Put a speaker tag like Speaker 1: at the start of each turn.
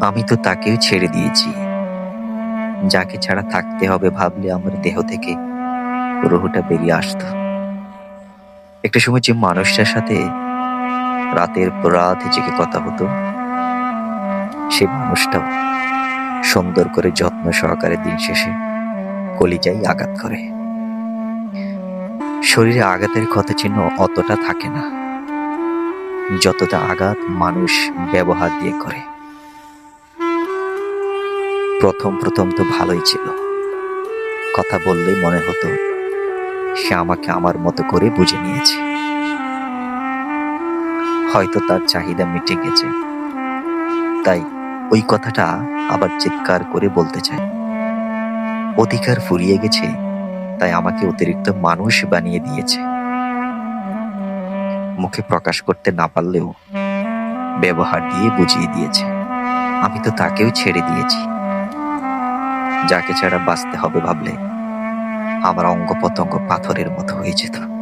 Speaker 1: আমি তো তাকেও ছেড়ে দিয়েছি। যাকে ছাড়া থাকতে হবে ভাবলে আমার দেহ থেকে রোহটা বেরিয়ে আসতো। একটা সময় যে মানুষটার সাথে রাতের পর রাত জেগে কথা হতো, সে মানুষটাও সুন্দর করে যত্ন সহকারে দিন শেষে কলিজাই আঘাত করে। শরীরে আঘাতের ক্ষত চিহ্ন অতটা থাকে না। যতটা আঘাত মানুষ ব্যবহার দিয়ে করে। প্রথম প্রথম তো ভালোই ছিল। কথা বললেই মনে হতো, সে আমাকে আমার মতো করে বুঝে নিয়েছে। হয়তো তার চাহিদা মিটে গেছে। তাই ওই কথাটা আবার চিৎকার করে বলতে চাই। অধিকার ফুরিয়ে গেছে, তাই আমাকে অতিরিক্ত মানুষ বানিয়ে দিয়েছে। মুখে প্রকাশ করতে না পারলেও ব্যবহার দিয়ে বুঝিয়ে দিয়েছে। আমি তো তাকেও ছেড়ে দিয়েছি। যাকে ছাড়া বাঁচতে হবে ভাবলে আমার অঙ্গ প্রত্যঙ্গ পাথরের মতো হয়ে যেত।